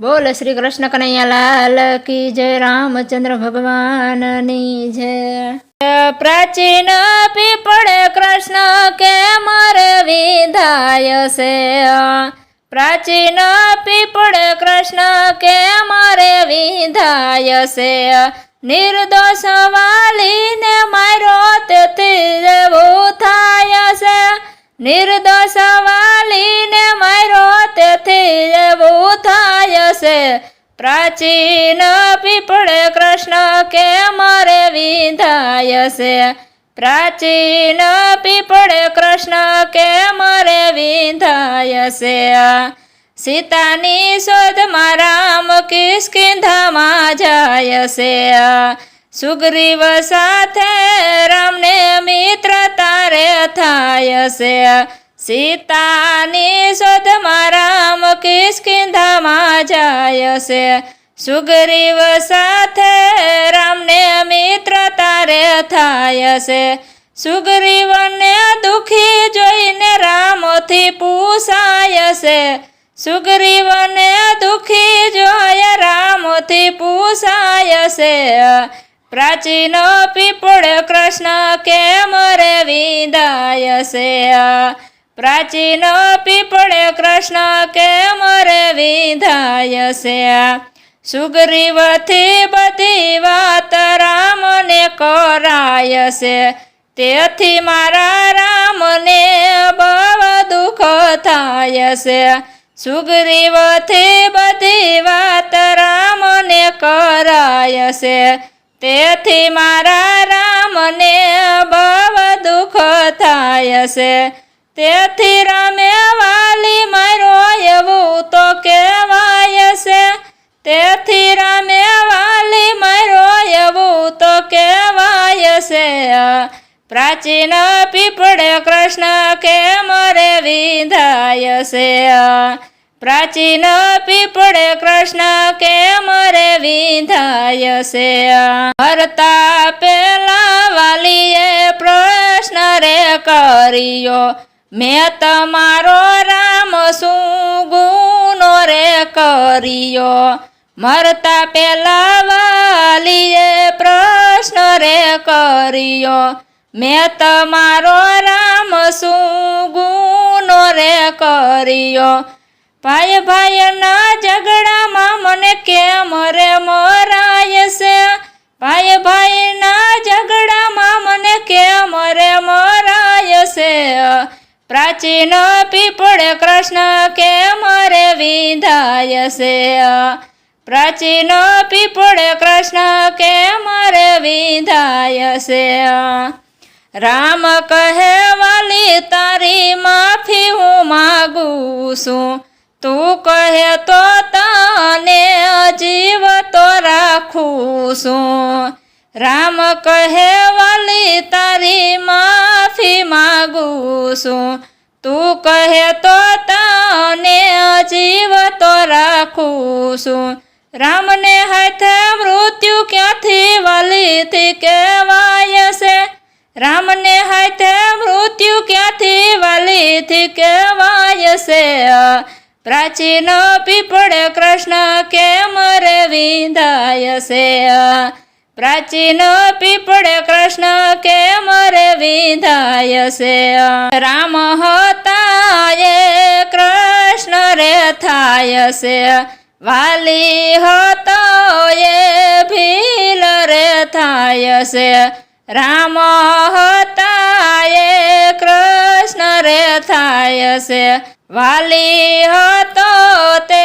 બોલ શ્રી કૃષ્ણ કનૈયાલાલ કી જય, રામચંદ્ર ભગવાનની જય. પ્રાચીન પીપળે કૃષ્ણ કે મરે વિધાય છે? પ્રાચીન પીપળે કૃષ્ણ કે મારે વિધાય છે? નિર્દોષ વાલીને મારો તેથી જેવું થાય છે. નિર્દોષ વાલીને માર્યો તેથી એવું થાય છે. પ્રાચીન પીપળે કૃષ્ણ કે મારે વિધાય છે? પ્રાચીન પીપળે કૃષ્ણ કે મારે વિધાય છે? સીતાની શોધમાં રામ કિસ્કિંધામાં જાય છે? સુગ્રીવ સાથે રામને મિત્ર તારે થાય છે. સીતાની શોધમાં રામ કિસ્કિંધામાં જાય છે. સુગ્રીવ સાથે રામને મિત્ર તારે થાય છે. સુગ્રીવને દુખી જોઈને રામથી પૂછાય છે. સુગ્રીવને દુખી જોય રામથી પૂછાય છે. પ્રાચીન પીપળ કૃષ્ણ કેમ રે વિદાય છે? પ્રાચીન પીપળ કૃષ્ણ કેમ રે વિદાય છે? સુગ્રીવથી બધી વાત રામને કરાય છે. તેથી મારા રામને બહુ દુઃખ થાય છે. સુગ્રીવથી બધી વાત રામને કરાય છે. તેથી મારા રામને બહુ દુઃખ થાય છે. તેથી રામે વાલી મારો એવું તો કહેવાય છે. તેથી રામે વાલી મારો એવું તો કહેવાય છે. પ્રાચીન પીપળે કૃષ્ણ કે મરે વિધાય છે? પ્રાચીન પીપળે કૃષ્ણ કેમ રે વિધાય છે? હરતા પેલા વાલીએ પ્રશ્ન રે કર્યો, મેં તમારો રામ શું ગુનો રે કર્યો. મરતા પેલા વાલીએ પ્રશ્ન રે કર્યો, મેં તમારો રામ શું ગુનો રે કર્યો. ભાઈ ભાઈના ઝઘડામાં મને કેમ રે મરાય છે? ભાઈ ભાઈના ઝઘડામાં મને કેમ રે મરાય છે? પ્રાચીન પીપળે કૃષ્ણ કેમ રે વિંધાય છે? પ્રાચીન પીપળે કૃષ્ણ કેમ રે વિંધાય છે? રામ કહે, વાલી, તારી માફી હું માગું છું. તું કહે તો તને જીવ તો રાખું છું. રામ કહે, વાલી તારી માફી માગું છું. તું કહે તો તને જીવ તો રાખું છું. રામને હાથે મૃત્યુ ક્યાંથી વાલીથી કહેવાય છે? રામને હાથે મૃત્યુ ક્યાંથી વાલીથી કહેવાય છે? પ્રાચીન પીપળે કૃષ્ણ કેમ રે વિધાય છે? પ્રાચીન પીપળે કૃષ્ણ કેમ રે વિધાય છે? રામ હતા કૃષ્ણ રે થાય છે. વાલી હતો એ ભીલ રે થાય છે. રામ હતા કૃષ્ણ રે થાય છે. વાલી હતો તે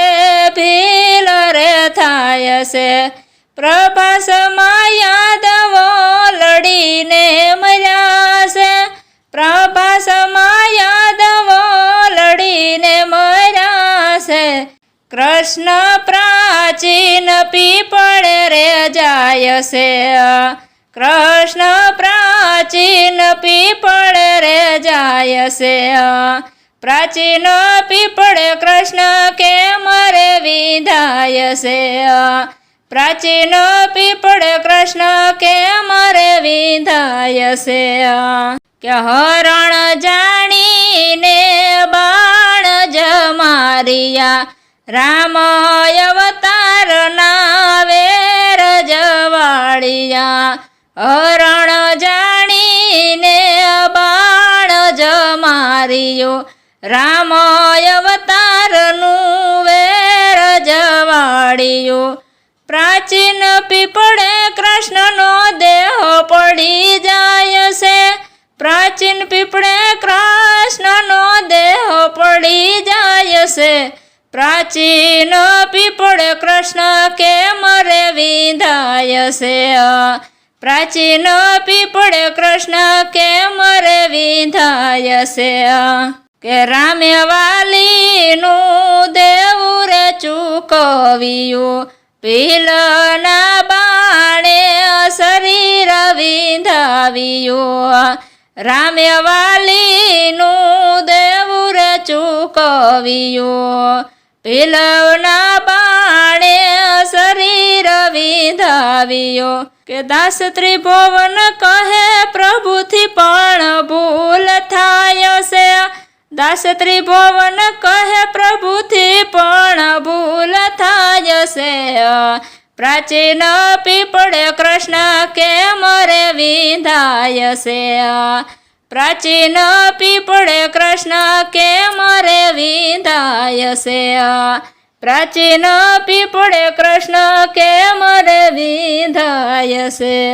ભીલ રે થાય છે. પ્રભાસમાં યાદવો લડીને મર્યા છે. પ્રભાસમાં યાદવો લડીને મર્યા છે. કૃષ્ણ પ્રાચીન પીપળ રે જાય છે. કૃષ્ણ પ્રાચીન પીપળ રે જાય છે. પ્રાચીન પીપળ કૃષ્ણ કે મરે વિધાય છે? પ્રાચીન પીપળે કૃષ્ણ કે મરે વિધાય છે? કે હરણ જાણીને બાણ જમારિયા, રામ અવતાર ના વેર જવાળિયા હરણ જાણીને જમારિયો રામ અવતારનું વેર જવાડિયું પ્રાચીન પીપળે કૃષ્ણનો દેહ પડી જાય છે. પ્રાચીન પીપળે કૃષ્ણનો દેહ પડી જાય છે. પ્રાચીન પીપળે કૃષ્ણ કેમ રે વિંધાય છે? પ્રાચીન પીપળે કૃષ્ણ કેમ રે વિંધાય છે? કે રામે વાલીનું દેવું રે ચૂકવ્યું. પીલના બાણે શરીર વિંધાવ્યું. રામે વાલીનું દેવું રે ચૂકવ્યું. પીલવના બાણે શરીર વિંધાવ્યું. કે દાસ ત્રિભુવન કહે પ્રભુથી પણ ભૂલ થાય છે. દાસ ત્રિભુવન કહે, પ્રભુથી પણ ભૂલ થાય છે. પ્રાચીન પીપળે કૃષ્ણ કે મરે વિંધાય છે? પ્રાચીન પીપળે કૃષ્ણ કે મરે વિંધાય છે? પ્રાચીન પીપળે કૃષ્ણ કે મરે વિંધાય છે?